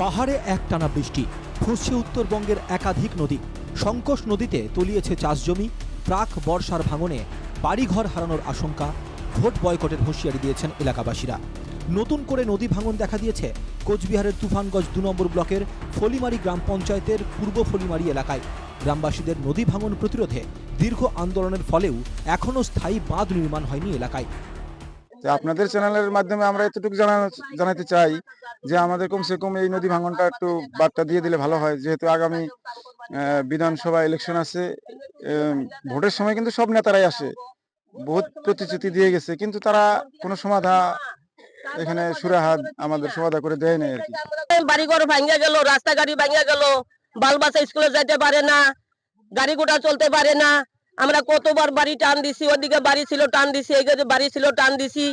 পাহাড়ে একটানা বৃষ্টি ফুঁসছে উত্তরবঙ্গের একাধিক নদী। সংকোষ নদীতে তলিয়েছে চাষজমি প্রাক বর্ষার ভাঙনে বাড়িঘর হারানোর আশঙ্কা, ভোট বয়কটের হুঁশিয়ারি দিয়েছেন এলাকাবাসীরা। নতুন করে নদী ভাঙন দেখা দিয়েছে কোচবিহারের তুফানগঞ্জ দু নম্বর ব্লকের ফলিমারি গ্রাম পঞ্চায়েতের পূর্ব ফলিমারি এলাকায়। গ্রামবাসীদের নদী ভাঙন প্রতিরোধে দীর্ঘ আন্দোলনের ফলেও এখনও স্থায়ী বাঁধ নির্মাণ হয়নি এলাকায়। তো আপনাদের চ্যানেলের মাধ্যমে আমরা এতটুকু জানাতে চাই যে আমাদের কমসে কম এই নদী ভাঙনটা একটু বার্তা দিয়ে দিলে ভালো হয়। যেহেতু আগামী বিধানসভা ইলেকশন আছে ভোটের সময় কিন্তু সব নেতারাই আসে। বহুত প্রতিশ্রুতি দিয়ে গেছে, কিন্তু তারা কোনো সমাধা এখানে সুরাহাত আমাদের সমাধা করে দেয় নাই আর কি। বাড়িঘর ভাঙ্গা গেল রাস্তা গাড়ি ভাঙ্গা গেল বালবাসা স্কুলে যাইতে পারে না গাড়ি ঘোড়া চলতে পারে না আমরা কতবার বাড়ি টান দিছি, ওদিকে বাড়ি ছিল টান দিছি এদিকে বাড়ি ছিল টান দিছি,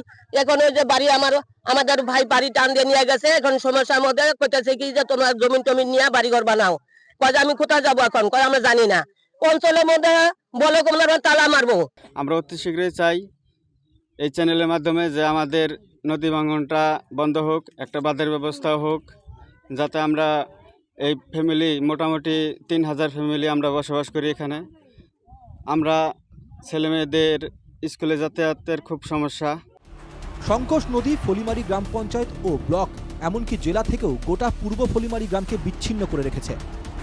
এখন ওই যে বাড়ি আমার, আমাদের ভাই বাড়ি টান দিয়ে নিয়ে গেছে, এখন সমস্যার মধ্যে কইতেছে কি যে তোমরা জমিন টমিন নিয়ে বাড়ি ঘর বানাও। কয় আমি কোথায় যাব এখন? কয় আমরা জানি না। অঞ্চলের মধ্যে বলো তোমরা তালা মারবো। আমরা অতি শীঘ্রই চাই এই চ্যানেলের মাধ্যমে যে আমাদের নদী ভাঙনটা বন্ধ হোক, একটা বাঁধের ব্যবস্থা হোক, যাতে আমরা এই ফ্যামিলি মোটামুটি তিন হাজার ফ্যামিলি আমরা বসবাস করি এখানে। আমরা ছেলেমেয়েদের স্কুলে যাতায়াতের খুব সমস্যা। সংকোষ নদী ফলিমারি গ্রাম পঞ্চায়েত ও ব্লক এমনকি জেলা থেকেও গোটা পূর্ব ফলিমারি গ্রামকে বিচ্ছিন্ন করে রেখেছে।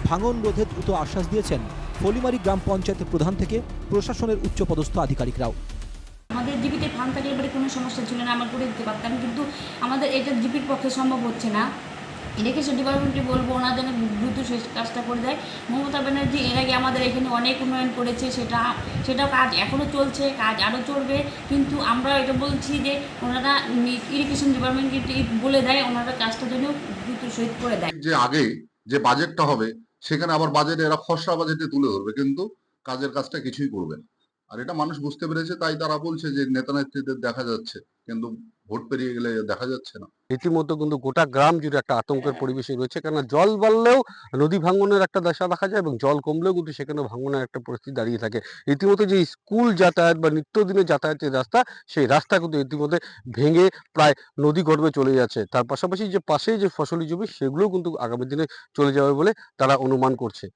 ভাঙন রোধে দ্রুত আশ্বাস দিয়েছেন ফলিমারি গ্রাম পঞ্চায়েতের প্রধান থেকে প্রশাসনের উচ্চপদস্থ আধিকারিকরাও। আমাদের জিপিতে ফান্ড থাকলে কোনো সমস্যা ছিল না আমরা করে দিতে পারতাম কিন্তু আমাদের এটা জিপির পক্ষে সম্ভব হচ্ছে না। ইরিগেশন ডিপার্টমেন্টকে বলব ওনার জন্য দ্রুত শেষ কাজটা করে দেয়। মমতা ব্যানার্জি এর আগে আমাদের এখানে অনেক উন্নয়ন করেছে, সেটা সেটা কাজ এখনও চলছে, কাজ আরও চলবে। কিন্তু আমরা এটা বলছি যে, ওনারা ইরিগেশন ডিপার্টমেন্টকে বলে দেয়, ওনারা কাজটা যেন দ্রুত সহিত করে দেয়। যে আগে যে বাজেটটা হবে, সেখানে আবার বাজেটে এরা খসড়া বাজেটে তুলে ধরবে, কিন্তু কাজের কাজটা কিছুই করবে না। আর এটা মানুষ বুঝতে পেরেছে, তাই তারা বলছে যে নেতা নেত্রীদের দেখা যাচ্ছে কিন্তু ভোট পেরিয়ে গেলে দেখা যাচ্ছে না। রীতিমতো কিন্তু গোটা গ্রাম জুড়ে একটা আতঙ্কের পরিবেশে রয়েছে। কেননা জল বাড়লেও নদী ভাঙনের একটা দশা দেখা যায় এবং জল কমলেও কিন্তু সেখানে ভাঙনের একটা পরিস্থিতি দাঁড়িয়ে থাকে। রীতিমতো যে স্কুল যাতায়াত বা নিত্যদিনের যাতায়াতের রাস্তা সেই রাস্তা কিন্তু ইতিমধ্যে ভেঙে প্রায় নদী গর্ভে চলে যাচ্ছে। তার পাশাপাশি যে পাশে যে ফসলি জমি সেগুলোও কিন্তু আগামী দিনে চলে যাবে বলে তারা অনুমান করছে।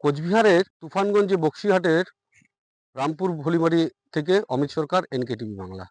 কোচবিহারের তুফানগঞ্জে বক্সিহাটের রামপুর ভলিমারি থেকে অমিত সরকার এনকেটিভি বাংলা।